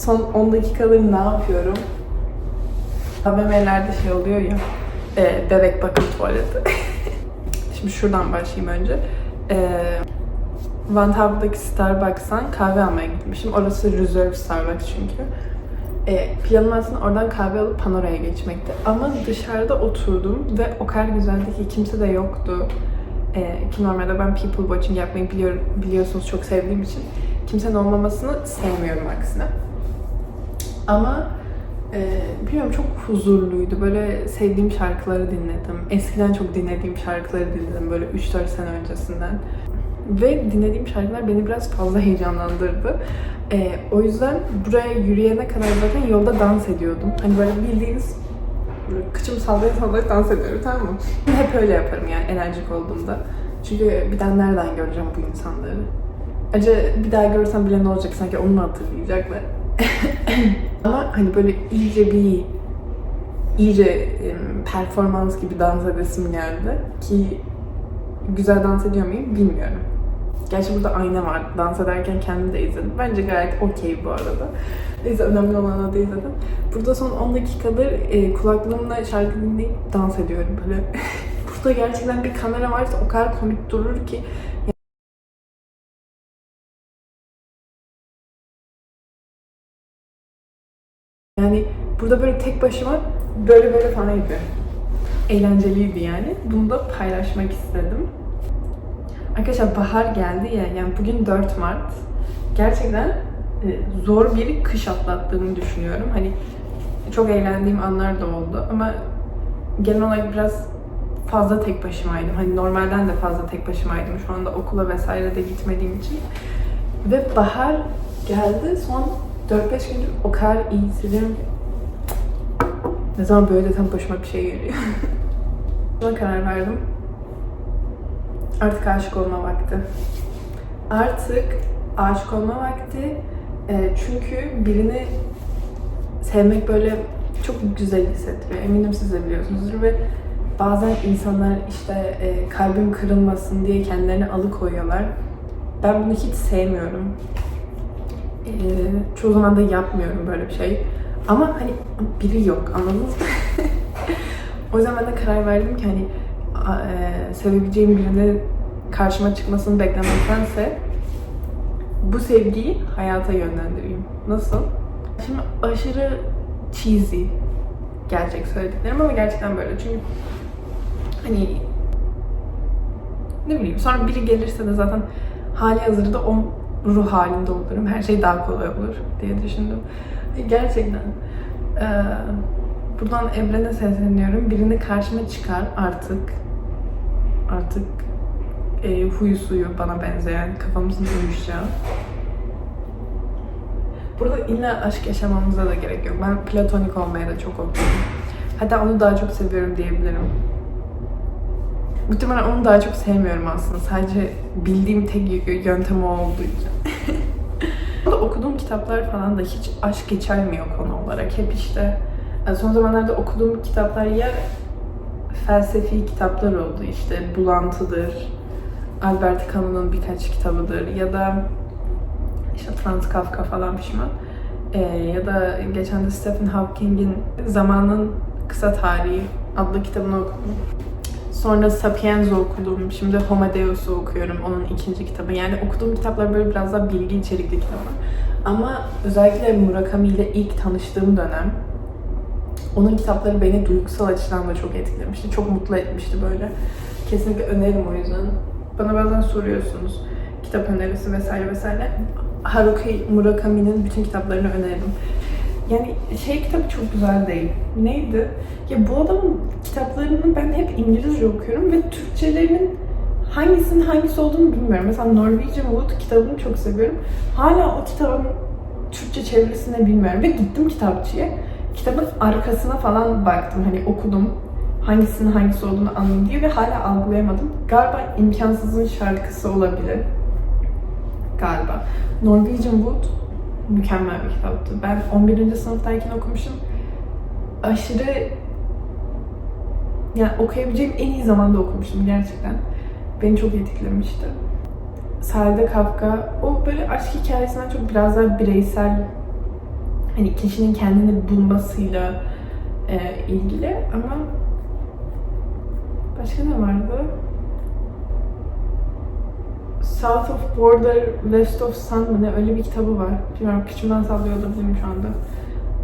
Son 10 dakikadır ne yapıyorum? AVM'lerde şey oluyor ya, e, bebek bakım tuvaleti. Şimdi şuradan başlayayım önce. E, Van Tav'daki Starbucks'tan kahve almaya gitmişim. Orası Reserve Starbucks çünkü. E, planım aslında oradan kahve alıp Panora'ya geçmekti. Ama dışarıda oturdum ve o kadar güzeldi ki kimse de yoktu. E, ki normalde ben people watching yapmayı biliyorum, biliyorsunuz çok sevdiğim için kimsenin olmamasını sevmiyorum aksine. Ama e, bilmiyorum çok huzurluydu. Böyle sevdiğim şarkıları dinledim. Eskiden çok dinlediğim şarkıları dinledim böyle 3-4 sene öncesinden. Ve dinlediğim şarkılar beni biraz fazla heyecanlandırdı. E, o yüzden buraya yürüyene kadar zaten yolda dans ediyordum. Hani böyle bildiğiniz böyle kıçımı sallaya sallaya dans ediyorum tamam mı? Hep öyle yaparım yani enerjik olduğumda. Çünkü bir daha nereden göreceğim bu insanları? Acı bir daha görsem bile ne olacak sanki onu mu hatırlayacaklar? Ama hani böyle iyice bir iyice performans gibi dans edesim geldi ki güzel dans ediyor muyum bilmiyorum. Gerçi burada ayna var. Dans ederken kendimi de izledim. Bence gayet okey bu arada. Neyse önemli olan o da izledim. Burada son 10 dakikadır e, kulaklığımla şarkı dinleyip dans ediyorum böyle. burada gerçekten bir kamera varsa o kadar komik durur ki Yani burada böyle tek başıma böyle böyle falan yapıyorum. Eğlenceliydi yani. Bunu da paylaşmak istedim. Arkadaşlar bahar geldi ya, yani bugün 4 Mart. Gerçekten e, zor bir kış atlattığımı düşünüyorum. Hani çok eğlendiğim anlar da oldu ama genel olarak biraz fazla tek başımaydım. Hani normalden de fazla tek başımaydım. Şu anda okula vesaire de gitmediğim için. Ve bahar geldi. Son 4-5 gündür o kadar iyi hissediyorum ki. Ne zaman böyle de tam başıma bir şey geliyor. Buna karar verdim. Artık aşık olma vakti. Artık aşık olma vakti. E, çünkü birini sevmek böyle çok güzel hissettiriyor. Eminim siz de biliyorsunuzdur ve bazen insanlar işte e, kalbim kırılmasın diye kendilerini alıkoyuyorlar. Ben bunu hiç sevmiyorum. E, çoğu zaman da yapmıyorum böyle bir şey. Ama hani biri yok anladınız mı? o yüzden ben de karar verdim ki hani e, sevebileceğim birinin karşıma çıkmasını beklemektense bu sevgiyi hayata yönlendireyim. Nasıl? Şimdi aşırı cheesy gerçek söylediklerim ama gerçekten böyle çünkü hani ne bileyim sonra biri gelirse de zaten hali hazırda o ruh halinde olurum. Her şey daha kolay olur diye düşündüm. Gerçekten. Ee, buradan Emre'ne sesleniyorum. Birini karşıma çıkar artık. Artık e, huyu suyu bana benzeyen, kafamızın uyuşacağı. Burada illa aşk yaşamamıza da gerek yok. Ben platonik olmaya da çok okuyum. Hatta onu daha çok seviyorum diyebilirim. Muhtemelen onu daha çok sevmiyorum aslında. Sadece bildiğim tek yöntem o olduğu için. Okuduğum kitaplar falan da hiç aşk geçermiyor konu olarak. Hep işte son zamanlarda okuduğum kitaplar ya felsefi kitaplar oldu. İşte Bulantı'dır, Albert Camus'un birkaç kitabıdır ya da işte Franz Kafka falan pişman. Ee, ya da geçen de Stephen Hawking'in Zamanın Kısa Tarihi adlı kitabını okudum. Sonra Sapiens'i okudum. Şimdi Homo Deus'u okuyorum. Onun ikinci kitabı. Yani okuduğum kitaplar böyle biraz daha bilgi içerikli kitaplar. Ama özellikle Murakami ile ilk tanıştığım dönem onun kitapları beni duygusal açıdan da çok etkilemişti. Çok mutlu etmişti böyle. Kesinlikle öneririm o yüzden. Bana bazen soruyorsunuz kitap önerisi vesaire vesaire. Haruki Murakami'nin bütün kitaplarını öneririm. Yani şey kitabı çok güzel değil. Neydi? Ya bu adamın kitaplarını ben hep İngilizce okuyorum ve Türkçelerinin hangisinin hangisi olduğunu bilmiyorum. Mesela Norwegian Wood kitabını çok seviyorum. Hala o kitabın Türkçe çevirisini bilmiyorum ve gittim kitapçıya. Kitabın arkasına falan baktım hani okudum. Hangisinin hangisi olduğunu anlayayım diye ve hala algılayamadım. Galiba imkansızın şarkısı olabilir. Galiba. Norwegian Wood mükemmel bir kitaptı. Ben 11. sınıftayken okumuşum. Aşırı yani okuyabileceğim en iyi zamanda okumuştum gerçekten. Beni çok etkilemişti. Sade Kafka, o böyle aşk hikayesinden çok biraz daha bireysel hani kişinin kendini bulmasıyla e, ilgili ama başka ne vardı? South of Border, West of Sun mı ne öyle bir kitabı var. Bilmiyorum kıçımdan sallıyor olabilirim şu anda.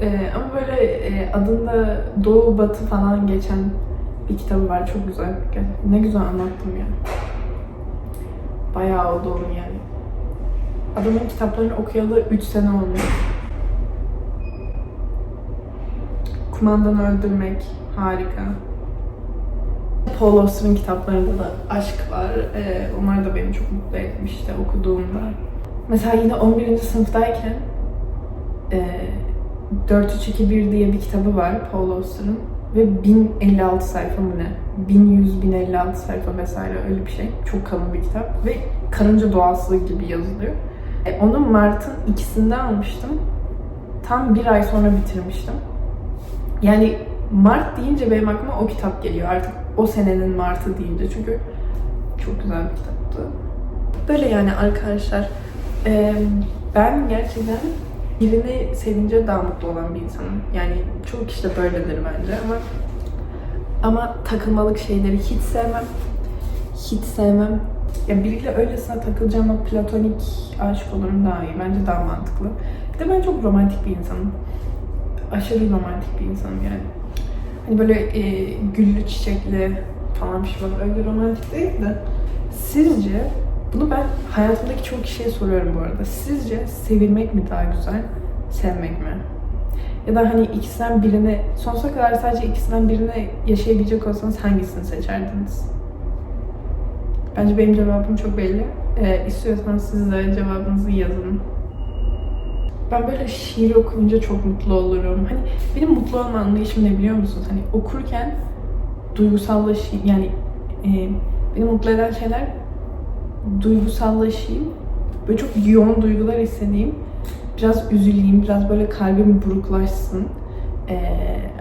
Ee, ama böyle e, adında Doğu Batı falan geçen bir kitabı var. Çok güzel. Ne güzel anlattım ya. Bayağı oldu onun yani. Adamın kitaplarını okuyalı 3 sene olmuş. Kumandanı Öldürmek harika. Paul Auster'ın kitaplarında da aşk var. Ee, onlar da beni çok mutlu etmişti okuduğumda. Mesela yine 11. sınıftayken e, 4321 diye bir kitabı var Paul Auster'ın ve 1056 sayfa mı ne? 1100 1056 sayfa vesaire öyle bir şey. Çok kalın bir kitap ve karınca doğası gibi yazılıyor. E, onu Mart'ın ikisinde almıştım. Tam bir ay sonra bitirmiştim. Yani Mart deyince benim aklıma o kitap geliyor. Artık o senenin Mart'ı deyince çünkü çok güzel bir kitaptı. Böyle yani arkadaşlar. e, ben gerçekten birini sevince daha mutlu olan bir insanım. Yani çoğu kişi de böyledir bence ama ama takılmalık şeyleri hiç sevmem. Hiç sevmem. Ya biriyle öylesine takılacağım ama platonik aşık olurum daha iyi. Bence daha mantıklı. Bir de ben çok romantik bir insanım. Aşırı romantik bir insanım yani. Hani böyle e, güllü çiçekli falan bir şey var. Öyle romantik değil de. Sizce, bunu ben hayatımdaki çoğu kişiye soruyorum bu arada. Sizce sevilmek mi daha güzel, sevmek mi? Ya da hani ikisinden birini, sonsuza kadar sadece ikisinden birini yaşayabilecek olsanız hangisini seçerdiniz? Bence benim cevabım çok belli. Ee, istiyorsanız siz de cevabınızı yazın. Ben böyle şiir okuyunca çok mutlu olurum. Hani benim mutlu olma anlayışım ne biliyor musunuz? Hani okurken duygusallaşayım. Yani e, beni mutlu eden şeyler duygusallaşayım. Böyle çok yoğun duygular hissedeyim. Biraz üzüleyim, biraz böyle kalbim buruklaşsın. E,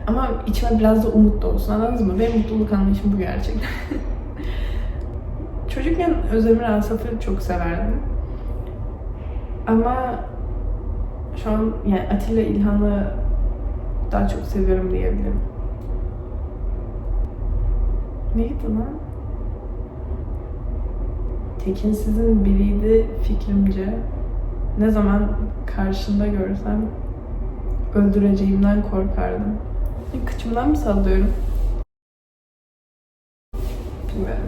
ama içime biraz da umut da olsun. Anladınız mı? Benim mutluluk anlayışım bu gerçekten. Çocukken Özdemir Asaf'ı çok severdim. Ama şu an yani Atilla İlhan'ı daha çok seviyorum diyebilirim. Neydi lan? Tekinsizin biriydi fikrimce. Ne zaman karşında görsem öldüreceğimden korkardım. Kıçımdan mı sallıyorum? Bilmiyorum.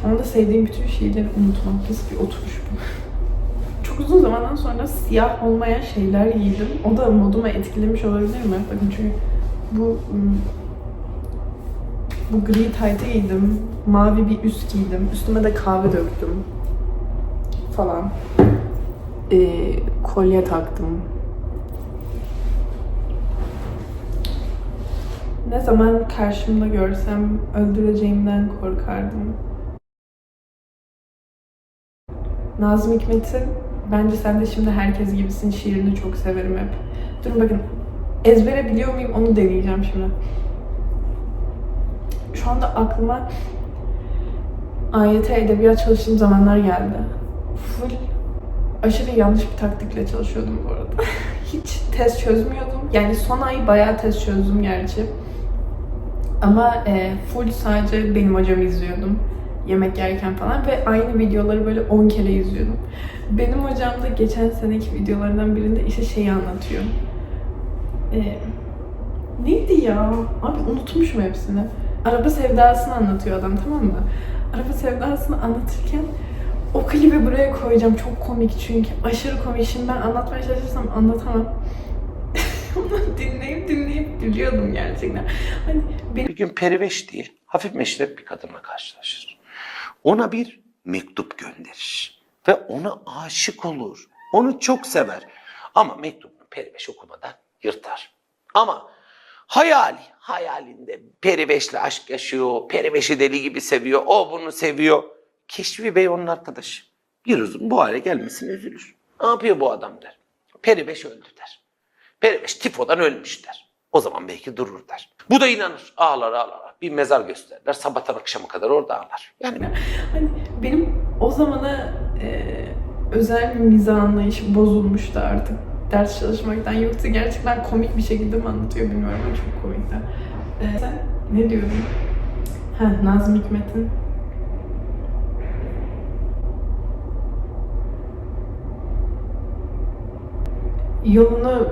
Şu anda sevdiğim bütün şeyleri unutmam. Nasıl bir oturuş bu? Çok uzun zamandan sonra siyah olmayan şeyler giydim. O da modumu etkilemiş olabilir mi? Bakın çünkü bu bu gri taytı giydim. Mavi bir üst giydim. Üstüme de kahve döktüm. Falan. Ee, kolye taktım. Ne zaman karşımda görsem öldüreceğimden korkardım. Nazım Hikmet'in Bence sen de şimdi herkes gibisin şiirini çok severim hep. Durun bakın. Ezbere biliyor muyum onu deneyeceğim şimdi. Şu anda aklıma AYT edebiyat çalıştığım zamanlar geldi. Full aşırı yanlış bir taktikle çalışıyordum bu arada. Hiç test çözmüyordum. Yani son ay bayağı test çözdüm gerçi. Ama e, full sadece benim hocamı izliyordum yemek yerken falan ve aynı videoları böyle 10 kere izliyordum. Benim hocam da geçen seneki videolarından birinde işte şeyi anlatıyor. Ee, neydi ya? Abi unutmuşum hepsini. Araba sevdasını anlatıyor adam tamam mı? Araba sevdasını anlatırken o klibi buraya koyacağım. Çok komik çünkü. Aşırı komik. Şimdi ben anlatmaya çalışırsam anlatamam. Onu dinleyip dinleyip gülüyordum gerçekten. Hani benim Bir gün periveş değil, hafif meşrep bir kadınla karşılaşır. Ona bir mektup gönderir ve ona aşık olur. Onu çok sever. Ama mektubunu periveş okumadan yırtar. Ama hayali, hayalinde periveşle aşk yaşıyor, periveşi deli gibi seviyor, o bunu seviyor. Keşfi Bey onun arkadaşı. Yürüzün bu hale gelmesine üzülür. Ne yapıyor bu adam der. Periveş öldü der. Periveş tifodan ölmüş der. O zaman belki durur der. Bu da inanır. Ağlar ağlar. Bir mezar gösterirler. Sabahtan akşama kadar orada ağlar. Yani Hani benim o zamana e, özel mizah anlayışım bozulmuştu artık. ders çalışmaktan yoksa gerçekten komik bir şekilde mi anlatıyor bilmiyorum ama çok komikti. Ee, sen ne diyordun? Ha, Nazım Hikmet'in yolunu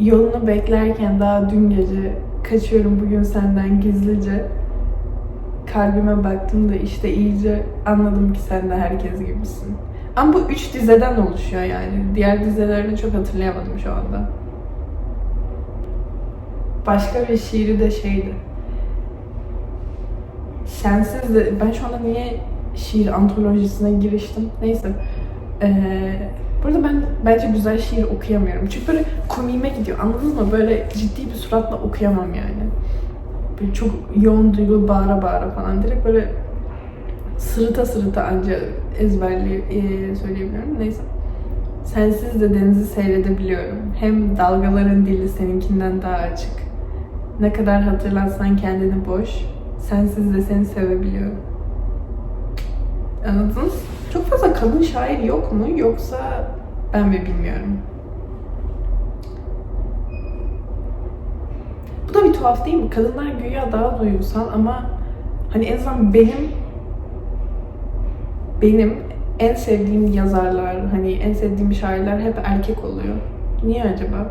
yolunu beklerken daha dün gece kaçıyorum bugün senden gizlice kalbime baktım da işte iyice anladım ki sen de herkes gibisin. Ama bu üç dizeden oluşuyor yani. Diğer dizelerini çok hatırlayamadım şu anda. Başka bir şiiri de şeydi. Sensiz de... Ben şu anda niye şiir antolojisine giriştim? Neyse. Ee, burada ben bence güzel şiir okuyamıyorum. Çünkü böyle komiğime gidiyor. Anladınız mı? Böyle ciddi bir suratla okuyamam yani. Böyle çok yoğun duygu bağıra bağıra falan. Direkt böyle sırıta sırıta anca ezberli e, söyleyebiliyorum. Neyse. Sensiz de denizi seyredebiliyorum. Hem dalgaların dili seninkinden daha açık. Ne kadar hatırlatsan kendini boş. Sensiz de seni sevebiliyorum. Anladınız? Çok fazla kadın şair yok mu? Yoksa ben mi bilmiyorum. Bu da bir tuhaf değil mi? Kadınlar güya daha duygusal ama hani en azından benim benim en sevdiğim yazarlar, hani en sevdiğim şairler hep erkek oluyor. Niye acaba?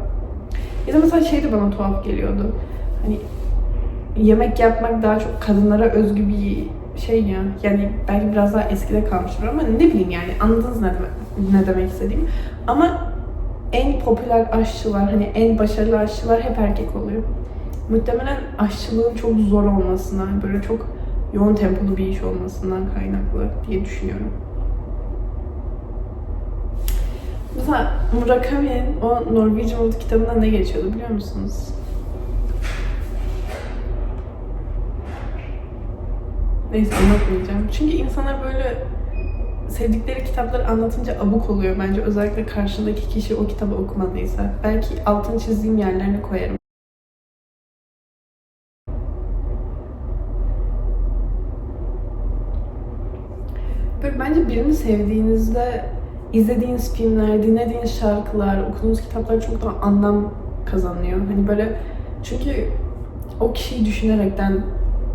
Ya da mesela şey de bana tuhaf geliyordu. Hani yemek yapmak daha çok kadınlara özgü bir şey ya. Yani belki biraz daha eskide kalmıştır ama ne bileyim yani anladınız ne demek, ne demek istediğim. Ama en popüler aşçılar, hani en başarılı aşçılar hep erkek oluyor. Muhtemelen aşçılığın çok zor olmasından, böyle çok yoğun tempolu bir iş olmasından kaynaklı diye düşünüyorum. Mesela Murakami'nin o Norwegian Wood kitabında ne geçiyordu biliyor musunuz? Neyse anlatmayacağım. Çünkü insanlar böyle sevdikleri kitapları anlatınca abuk oluyor bence. Özellikle karşındaki kişi o kitabı okumadıysa. Belki altını çizdiğim yerlerini koyarım. Böyle bence birini sevdiğinizde izlediğiniz filmler, dinlediğiniz şarkılar, okuduğunuz kitaplar çok daha anlam kazanıyor. Hani böyle çünkü o kişiyi düşünerekten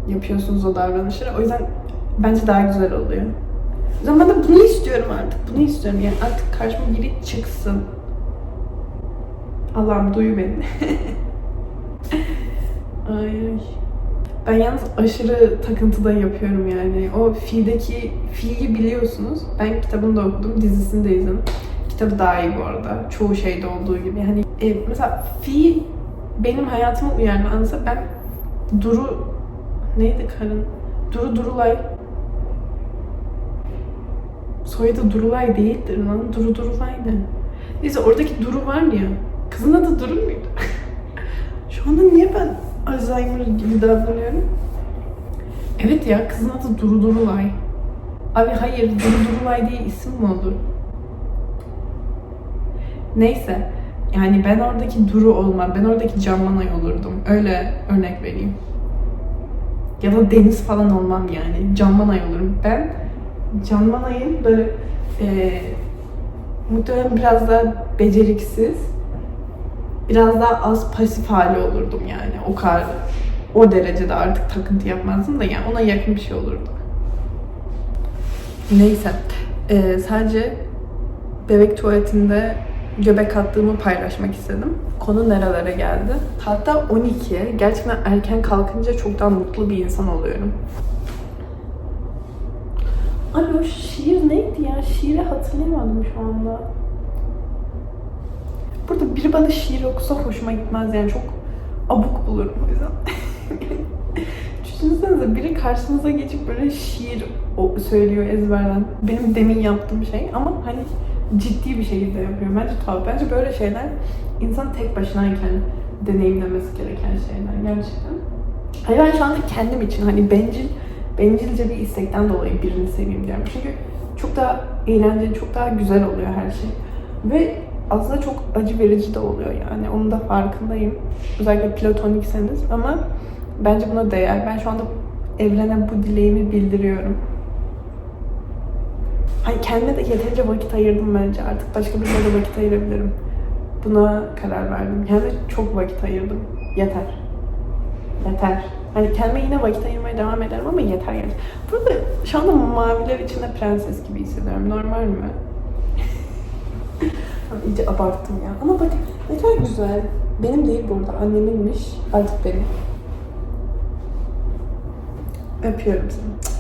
yapıyorsunuz o davranışları. O yüzden bence daha güzel oluyor. O yüzden ben de bunu istiyorum artık. Bunu istiyorum yani artık karşıma biri çıksın. Allah'ım duyu beni. ay ay. Ben yalnız aşırı takıntıda yapıyorum yani. O fi'deki fi'yi biliyorsunuz. Ben kitabını da okudum, dizisini de izledim. Kitabı daha iyi bu arada. Çoğu şeyde olduğu gibi. Hani e, mesela fi benim hayatıma uyarlansa ben Duru neydi karın? Duru Durulay. Soyadı Durulay değildir lan. Duru Durulay ne? Neyse oradaki Duru var ya. Kızın adı Duru muydu? Şu anda niye ben Alzheimer gibi davranıyorum? Evet ya kızın adı Duru Durulay. Abi hayır Duru Durulay diye isim mi olur? Neyse. Yani ben oradaki Duru olmam. Ben oradaki Can Manay olurdum. Öyle örnek vereyim. Ya da Deniz falan olmam yani. Can Manay olurum. Ben Can Manay'ın böyle e, muhtemelen biraz daha beceriksiz, biraz daha az pasif hali olurdum yani. O kadar o derecede artık takıntı yapmazdım da yani ona yakın bir şey olurdu. Neyse. E, sadece bebek tuvaletinde göbek attığımı paylaşmak istedim. Konu nerelere geldi? Hatta 12'ye gerçekten erken kalkınca çok daha mutlu bir insan oluyorum. Abi o şiir neydi ya? Şiiri hatırlayamadım şu anda. Burada biri bana şiir okusa hoşuma gitmez yani çok abuk bulurum o yüzden. Düşünsenize biri karşınıza geçip böyle şiir söylüyor ezberden. Benim demin yaptığım şey ama hani ciddi bir şekilde yapıyor. Bence tuhaf. Bence böyle şeyler insan tek başınayken deneyimlemesi gereken şeyler gerçekten. Hayır ben şu anda kendim için hani bencil, bencilce bir istekten dolayı birini seveyim diyorum. Çünkü çok daha eğlenceli, çok daha güzel oluyor her şey. Ve aslında çok acı verici de oluyor yani. Onun da farkındayım. Özellikle platonikseniz ama bence buna değer. Ben şu anda evrene bu dileğimi bildiriyorum. Hani kendime de yeterince vakit ayırdım bence. Artık başka birine de vakit ayırabilirim. Buna karar verdim. Yani çok vakit ayırdım. Yeter. Yeter. Hani kendime yine vakit ayırmaya devam ederim ama yeter yani. Burada şu anda maviler içinde prenses gibi hissediyorum. Normal mi? İyice abarttım ya. Ama bak ne kadar güzel. Benim değil burada. Anneminmiş. Artık benim. Öpüyorum seni.